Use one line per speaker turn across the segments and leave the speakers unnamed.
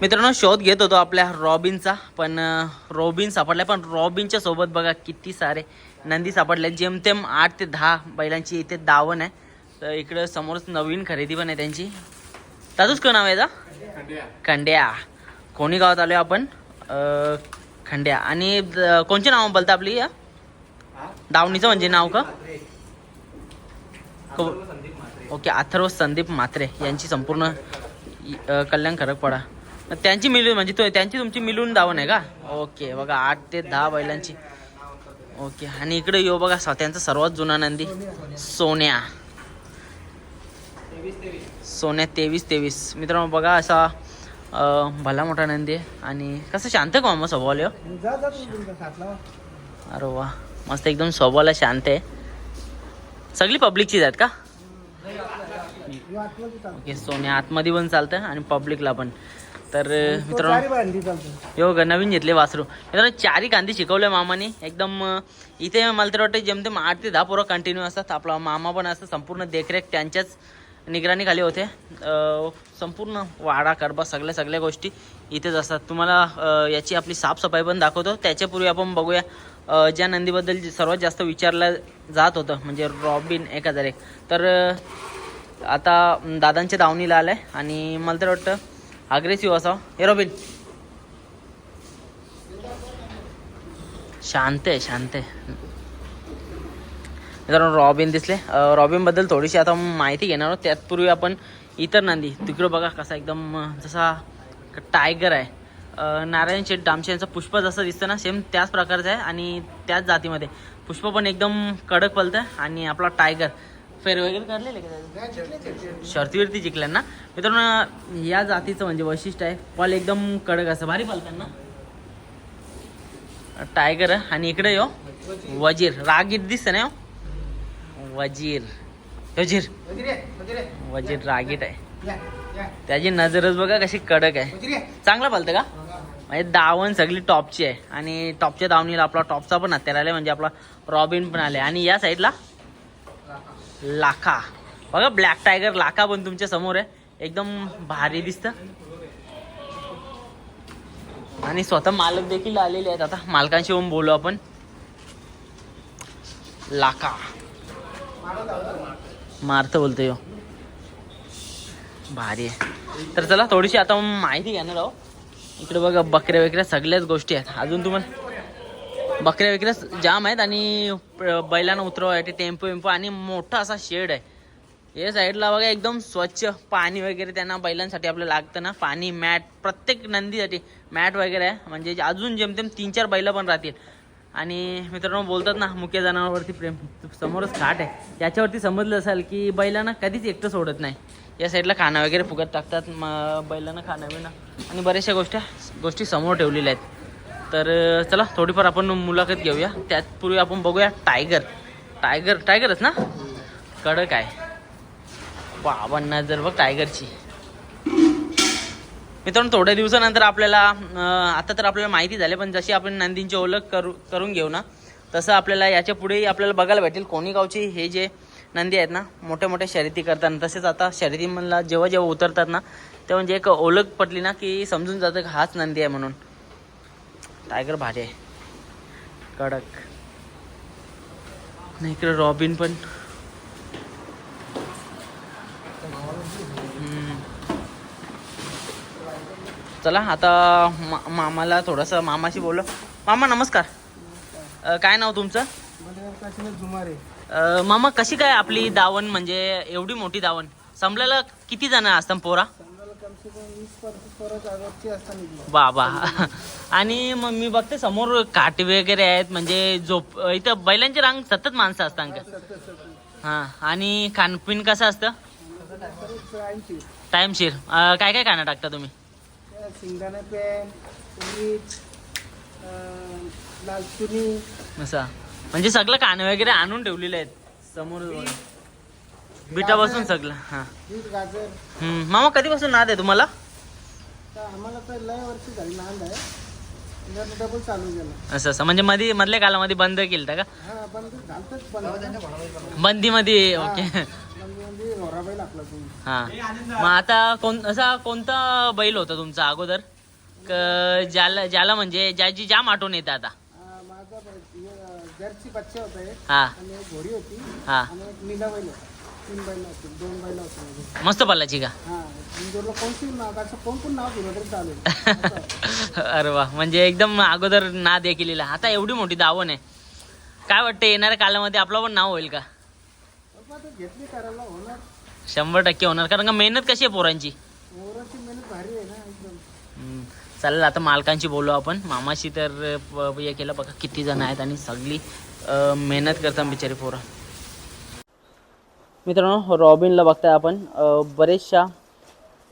मित्रांनो शोध घेत होतो आपल्या रॉबिनचा पण रॉबिन सापडलाय. पण रॉबिनच्या सोबत बघा किती सारे नंदी सापडले जेमतेम आठ ते दहा बैलांची इथे दावण आहे. तर इकडं समोरच नवीन खरेदी पण आहे त्यांची. दादूच का नाव आहे याचा खंड्या. कोणी गावात आलोय आपण? खंड्या. आणि कोणचे नाव बोलता आपली या? दावणीचं म्हणजे नाव का? ओके अथर्व संदीप म्हात्रे यांची संपूर्ण कल्याण खरकपडा त्यांची मिळून म्हणजे तो त्यांची तुमची मिळून दावण आहे का? ओके बघा आठ ते दहा बैलांची. ओके आणि इकडे येऊ बघा स- त्यांचा सर्वात जुना नंदी सोन्या. सोन्या तेवीस तेवीस. मित्रांनो बघा असा भला मोठा नंदी आहे. आणि कसं शांत आहे का
तुमचा साथला
अरे वा मस्त एकदम स्वभावाला शांत आहे. सगळी पब्लिकचीच आहेत का. ओके सोन्या आतमध्ये पण चालतं आणि पब्लिकला पण. तर मित्रांनो यो ग नवीन घेतले वासरू. मित्रांनो चारी कांदी शिकवले मामाने. एकदम इथे मला तर वाटतं जेमतेम आठ ते दहा पोरं कंटिन्यू असतात. आपला मामा पण असतं संपूर्ण देखरेख त्यांच्याच निगराणी खाली होते. संपूर्ण वाडा करबा सगळ्या सगळ्या गोष्टी इथेच असतात. तुम्हाला याची आपली साफसफाई पण दाखवतो. त्याच्यापूर्वी आपण बघूया ज्या नंदीबद्दल सर्वात जास्त विचारलं जात होतं म्हणजे रॉबिन एक हजार एक तर आता दादांच्या दावणीला आलाय आणि मला तर वाटतं अग्रेसिव्ह असा. हे शांत आहे शांत आहे. मित्रांनो रॉबिन दिसले. रॉबिनबद्दल थोडीशी आता माहिती घेणार आहोत. त्यातपूर्वी आपण इतर नंदी. तिकडं बघा कसा एकदम जसा टायगर आहे. नारायण शेठ डामशे यांचा पुष्प जसं दिसतं ना सेम त्याच प्रकारचं आहे. आणि त्याच जातीमध्ये. पुष्प पण एकदम कडक पलतं आणि आपला टायगर फेर वगैरे करलेले का त्याचे? शर्तीवरती जिंकल्या ना? मित्रांनो या जातीचं म्हणजे वैशिष्ट्य आहे. पल एकदम कडक असं भारी पलतात ना टायगर आहे आणि इकडे यो वजीर. रागीर दिसतं ना यो? वजीर. वजीर. वजीर रागीट आहे. त्याची नजरच बघा कशी कडक आहे. चांगला पालतं का? म्हणजे दावण सगळी टॉपची आहे. आणि टॉपच्या दावणीला आपला टॉपचा पण हत्यार आलाय म्हणजे आपला रॉबिन पण आलाय. आणि या साईडला लाखा. बघा ब्लॅक टायगर लाखा पण तुमच्यासमोर आहे. एकदम भारी दिसतं. आणि स्वतः मालक देखील आलेले आहेत. आता मालकांशी होऊन बोलू आपण. लाखा. मार्थ बोलतो यो. भारी आहे. तर चला थोडीशी आता माहिती घेणार आहो. इकडे बघा बकऱ्या वगैरे सगळ्याच गोष्टी आहेत. अजून तुम्हाला बकऱ्या विकऱ्या जाम आहेत आणि बैलांना उतरवायसाठी टेम्पो वेम्पो आणि मोठा असा शेड आहे. हे साईडला बघा एकदम स्वच्छ पाणी वगैरे त्यांना बैलांसाठी आपल्याला लागतं ना. पाणी मॅट प्रत्येक नंदीसाठी मॅट वगैरे आहे. म्हणजे अजून जेमतेम तीन चार बैलं पण राहतील. आणि मित्रांनो बोलतात ना मुख्य जनावरवरती प्रेम समोरच खाट आहे. त्याच्यावरती समजलं असेल की बैलांना कधीच एकटं सोडत नाही. या साईडला खाणं वगैरे फुगत टाकतात मग बैलांना खाणं बिणं आणि बऱ्याचशा गोष्टी गोष्टी समोर ठेवलेल्या आहेत. तर चला थोडीफार आपण मुलाखत घेऊया. त्यापूर्वी आपण बघूया टायगर टायगर टायगरच ना? कडक आहे. बाबा नजर बघ टायगरची मित्रांनो थोड्या दिवसानंतर आपल्याला आता तर आपल्याला माहिती झाली पण जशी आपण नंदींची ओळख करू करून घेऊ ना तसं आपल्याला याच्या पुढेही आपल्याला बघायला भेटेल. कोणी गावची हे जे नंदी आहेत ना मोठ्या मोठ्या शर्यती करताना तसेच आता शर्यतीमधला जेव्हा जेव्हा उतरतात ना तेव्हा म्हणजे एक ओळख पटली ना की समजून जातं की हाच नंदी आहे म्हणून. टायगर भारी आहे. कडक. नाही इकडे रॉबिन पण. चला आता मा मामाला थोडंसं मामाशी बोललो. मामा नमस्कार. काय नाव तुमचं? मामा कशी काय आपली दावण? म्हणजे एवढी मोठी दावण. संपल्याला किती जण असतात पोरा? बाबा आणि मग मी बघते समोर काटे वगैरे आहेत म्हणजे झोप इथं बैलांची रांग सतत माणसं असतात हां आणि खानपिन कसं असतं? अ, काय काय खाणं टाकता तुम्ही?
शिंगदाणा
असं. म्हणजे सगळं खाणं वगैरे आणून ठेवलेले आहेत समोर बिटापासून सगळं हां.
बीट गाजर.
हम्म. मामा कधीपासून नाद आहे तुम्हाला?
तर आम्हाला तर लय वर्षी झाली नांद आहे जर डबल चालू गेला
असं असं. म्हणजे मध्ये मधल्या कालामध्ये बंद केलं का?
हा बंद
बंदीमध्ये ओके.
तुम्ही.
हा. मग आता कोण असा कोणता बैल होता तुमचा अगोदर? क- ज्याला ज्याला म्हणजे ज्याची जाम आठवण येते आता.
हा, माझा हे, अं, जर्सी बच्चा होता. एक
हा.
आणि एक घोडी होती.
हा.
आणि एक होता. तीन बैल होती दोन बैल होते माझे
मस्त पल्लाची का?
हा इंदोरला कोणती नाव? असं कोण पण नाव दिलं तरी चालेल. असं.
अरे वा म्हणजे एकदम अगोदर नाद हे केलेला. आता एवढी मोठी दावण आहे. काय वाटतं येणाऱ्या कालामध्ये आपलं पण नाव होईल का?
पण आता घेतली करायला होणार.
शंभर टक्के होणार कारण का मेहनत कशी आहे पोरांची?
ओराची मेहनत भारी आहे ना एकदम.
हम्म. चालेल आता मालकांशी बोलू आपण. मामाशी तर अ, हे केलं बघा किती जण आहेत आणि सगळी अ, मेहनत करतात बिचारी पोरं. मित्रांनो रॉबिनला बघताय आपण. बरेचशा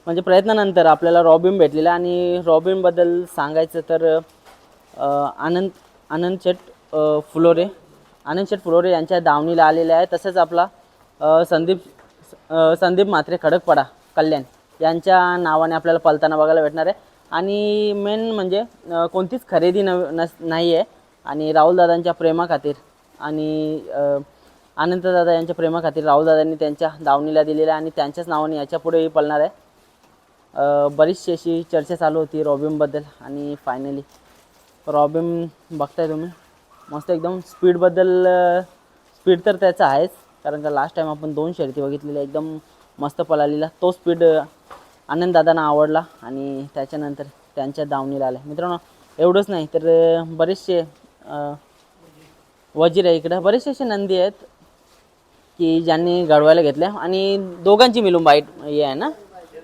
म्हणजे प्रयत्नानंतर आपल्याला रॉबिन भेटलेला आणि रॉबिनबद्दल सांगायचं तर आनंद आनंद शेट फुलोरे आनंद शेट फुलोरे यांच्या दावणीला आलेले आहे. तसंच आपला संदीप संदीप म्हात्रे खडकपाडा कल्याण यांच्या नावाने आपल्याला पलताना बघायला भेटणार आहे. आणि मेन म्हणजे कोणतीच खरेदी नव नस नाही आहे आणि राहुलदादांच्या प्रेमाखातीर आणि आनंददादा यांच्या प्रेमाखातीर राहुलदादांनी त्यांच्या दावणीला दिलेल्या आणि त्यांच्याच नावाने याच्या पुढेही पळणार आहे. बरीचशी अशी चर्चा चालू होती रॉबिनबद्दल आणि फायनली रॉबिन बघताय तुम्ही. मस्त एकदम स्पीडबद्दल स्पीड तर त्याचा आहेच. कारण का लास्ट टाईम आपण दोन शर्यती बघितलेल्या एकदम मस्त पळालेला. तो स्पीड आनंददादांना आवडला आणि त्याच्यानंतर त्यांच्या दावणीला आल्या मित्रांनो एवढंच नाही तर बरेचसे वजीर आहे इकडं. बरेचसे असे नंदी आहेत. की ज्यांनी घडवायला घेतल्या. आणि दोघांची मिळून बाईट हे आहे ना?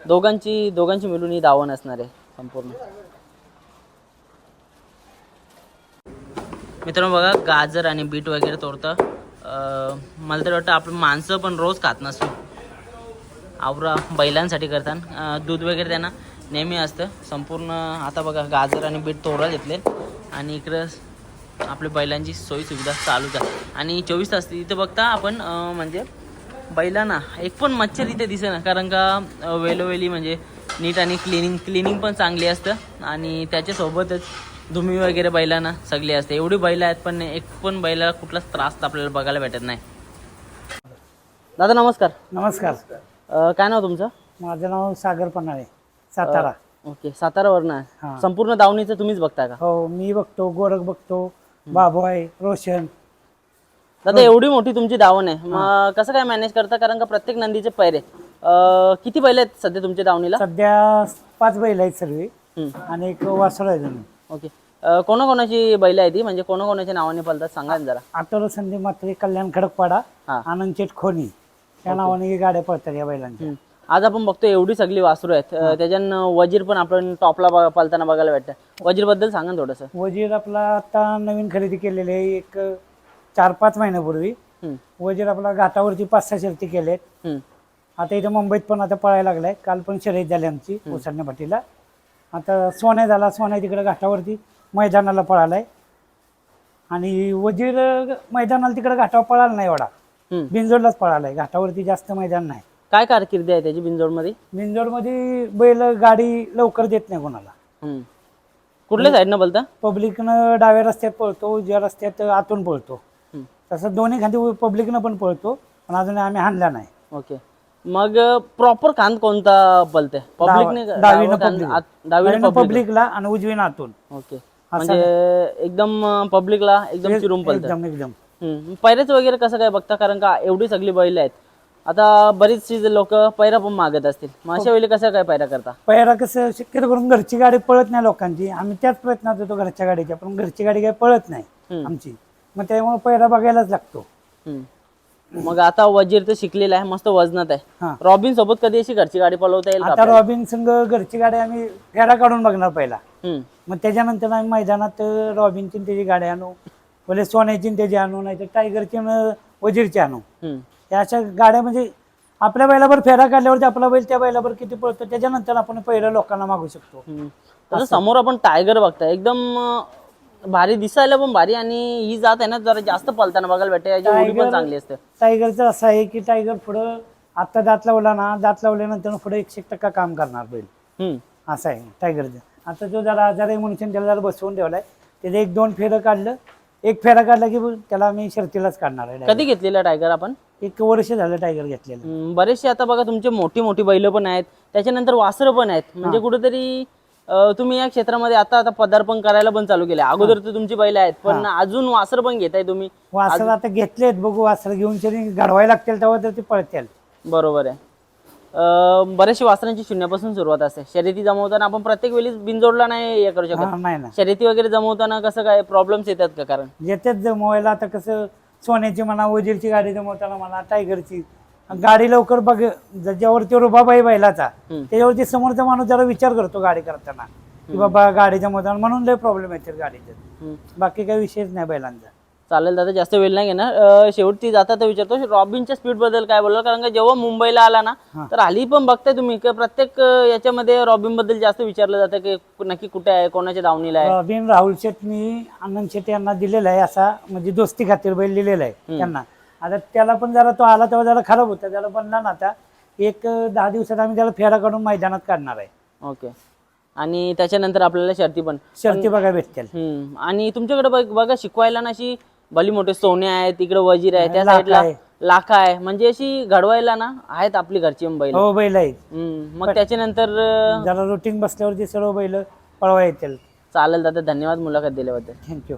दोघांची दोघांची मिळून ही दावण असणार आहे संपूर्ण. मित्रांनो बघा गाजर आणि बीट वगैरे तोडतं. मला तर वाटतं आपण माणसं पण रोज खात नसतो आवरा बैलांसाठी करतात. दूध वगैरे त्यांना नेहमी असतं. संपूर्ण आता बघा गाजर आणि बीट तोडायला घेतले. आणि इकडं आपल्या बैलांची सोयी सुविधा चालूच आहे आणि चोवीस तास इथं बघता आपण म्हणजे बैलांना एक पण मच्छर इथे दिसे ना कारण का वेलोवेली म्हणजे नीट आणि क्लिनिंग क्लिनिंग पण चांगली असतं. आणि त्याच्यासोबतच धुमी वगैरे बैलांना सगळी असते. एवढी बैल आहेत पण एक पण बैलाला कुठलाच त्रास आपल्याला बघायला भेटत नाही. दादा नमस्कार.
नमस्कार.
अं, काय नाव तुमचं?
माझं नाव सागर पन्हाळे सातारा.
ओके सातारावरनं. आहे. संपूर्ण दावणीचं तुम्हीच बघता का?
हो मी बघतो गोरख बघतो बाबू आहे रोशन.
दादा एवढी मोठी तुमची दावण आहे. मग कसं काय मॅनेज करता? कारण का प्रत्येक नंदीचे पैरे अं, किती बैल आहेत सध्या तुमच्या दावणीला
सध्या पाच बैल आहेत सर्व
हम्म,
आणि एक वासळ आहे जणू.
ओके. कोणाकोणाची बैल आहे ती म्हणजे कोणाकोणाच्या नावाने पळतात सांगा ना जरा.
आटोर संधी मात्रे कल्याण खडकपाडा
हा.
आनंद चेट खोनी. या नावाने ही गाड्या पळतात या बैलांच्या.
हम्म. आज आपण बघतो एवढी सगळी वासरू आहेत. त्याच्यानं वजीर पण आपण टॉपला पळताना बघायला भेटतं वजीरबद्दल सांगा थोडंसं.
वजीर आपला आता नवीन खरेदी केलेली आहे. एक चार पाच महिन्यापूर्वी वजीर आपला घाटावरती पाच सहा शर्ती
हम्म,
आता इथं मुंबईत पण आता पळायला लागलाय. काल पण शर्यत झाली आमची ओसाडण्या पाटीला आता सोन्या झाला सोन्या तिकडे घाटावरती मैदानाला पळालाय. आणि वजीर मैदानाला तिकडे घाटावर पळाला नाही एवढा. बिंजोडलाच पळालाय. घाटावरती जास्त मैदान नाही.
काय कारकिर्दी आहे त्याची बिंजोडमध्ये
बिंजोडमध्ये बैल गाडी लवकर देत नाही कोणाला.
हम्म. कुठल्या साईडनं बोलता?
पब्लिकनं डाव्या रस्त्यात पळतो उजव्या रस्त्यात आतून पळतो.
हम्म.
तसं दोन्ही खांदी पब्लिकनं पण पळतो पण अजून आम्ही हाणला नाही.
ओके. मग प्रॉपर कांद कोणता पलते पब्लिकने
डाव- डावीनं public.
डावीने
डावीनं
पब्लिक
पब्लिकला आणि उजवीनं आतून.
ओके. म्हणजे एकदम पब्लिकला एकदम चिरून पलत
एकदम एकदम.
पैरेच वगैरे कसं काय बघता? कारण का एवढी सगळी बैल आहेत. आता बरीचशी लोक पैरा पण मागत असतील मग अशा वेळी कसं काय पैरा करता
पहिला कसं शक्यतो करून घरची गाडी पळत नाही लोकांची आम्ही त्याच प्रयत्नात होतो घरच्या गाडीच्या पण घरची गाडी काही पळत नाही. आमची मग त्यामुळे पहिला बघायलाच लागतो
हम्म. मग आता वजीर तर शिकलेला आहे मस्त वजनात आहे
हा
रॉबिन सोबत कधी अशी घरची गाडी पळवता येईल का
आता
आपल्याला?
रॉबिन संघ घरची गाडी आम्ही फेरा काढून बघणार पहिला
हम्म.
मग त्याच्यानंतर आम्ही मैदानात रॉबिनची आणि त्याची गाडी आणू बोले सोन्याची आणि त्याची आणू नाही तर टायगरची आणि वजीरची आणू
हम्म.
या अशा गाड्या म्हणजे आपल्या बैलावर फेरा काढल्यावरती आपला बैल त्या बैलावर किती पळतो त्याच्यानंतर आपण पहिलं लोकांना मागू शकतो.
आता समोर आपण टायगर बघताय. एकदम भारी दिसायला पण भारी आणि ही जात आहे ना जरा जास्त पलताना बघायला भेटते. याची उडी पण चांगली असते.
टायगरचं असं आहे की टायगर पुढं आता दात लावला ना दात लावल्यानंतर पुढे एकशे टक्का काम करणार बैल. असं आहे टायगरचं. आता जो जरा आजार आहे म्हणून त्याला जरा बसवून ठेवलाय. त्याचं एक दोन फेरं काढलं. एक फेरा काढला की त्याला आम्ही शर्तीलाच काढणार आहे.
कधी घेतलेला टायगर आपण?
एक वर्ष झालं टायगर घेतलेलं.
हम्म, बरेचसे आता बघा तुमचे मोठी मोठी बैल पण आहेत. त्याच्यानंतर वासरं पण आहेत. म्हणजे कुठेतरी अं, तुम्ही या क्षेत्रामध्ये आता आता पदार्पण करायला पण चालू केले अगोदर तर तुमची बैल आहेत पण अजून वासर पण घेताय तुम्ही.
वासर आता घेतलेत बघू वासर घेऊन तरी घडवायला लागतील तेव्हा तर ते पळतील.
बरोबर आहे. अं, बरेचशे वासरांची शून्यापासून सुरुवात असते. शर्यती जमवताना आपण प्रत्येक वेळी बिनजोडला नाही हे करू शकत.
हा नाही ना.
शर्यती वगैरे जमवताना कसं काय प्रॉब्लेम्स येतात का? कारण
येतेच जमवायला. आता कसं सोन्याची म्हणा वजीरची गाडी जमवताना म्हणा टायगरची. गाडी लवकर बघ ज- ज्यावरती रुबाब आहे बैलाचा. त्याच्यावरती समोरचा माणूस जरा विचार करतो गाडी करताना. की बाबा गाडी जमवताना म्हणून लय प्रॉब्लेम येतात गाडीचे. बाकी काही विषयच नाही बैलांचा.
चालेल दादा जास्त वेळ नाही घेणार. शेवटी जाता तर विचारतो रॉबिनच्या स्पीडबद्दल काय बोलला कारण का जेव्हा मुंबईला आला ना. तर हल्ली पण बघताय तुम्ही. की प्रत्येक याच्यामध्ये रॉबिनबद्दल जास्त विचारलं जातं की नक्की कुठे आहे कोणाच्या दावणीला आहे?
रॉबिन राहुल शेट मी आनंद शेट यांना दिलेला आहे असा म्हणजे दोस्ती खातीर बैल दिलेला आहे त्यांना. आता त्याला पण जरा तो आला तेव्हा जरा खराब होता. त्याला बनला ना आता एक दहा दिवसात आम्ही त्याला फेरा काढून मैदानात काढणार आहे.
ओके. आणि त्याच्यानंतर आपल्याला शर्ती पण.
शर्ती बघायला भेटतील.
आणि तुमच्याकडे बघ- बघा शिकवायला ना अशी भली मोठे सोने आहेत तिकडे वजीर आहे त्या
लाखा
साईडला
आहे.
लाखा आहे. म्हणजे अशी घडवायला ना आहेत आपली घरची बैल.
हो बैल आहेत.
मग त्याच्यानंतर अं,
जरा रुटीन बसल्यावरती सर्व बैल पळवा येतील.
चालेल दादा धन्यवाद मुलाखत दिल्याबद्दल.
थँक्यू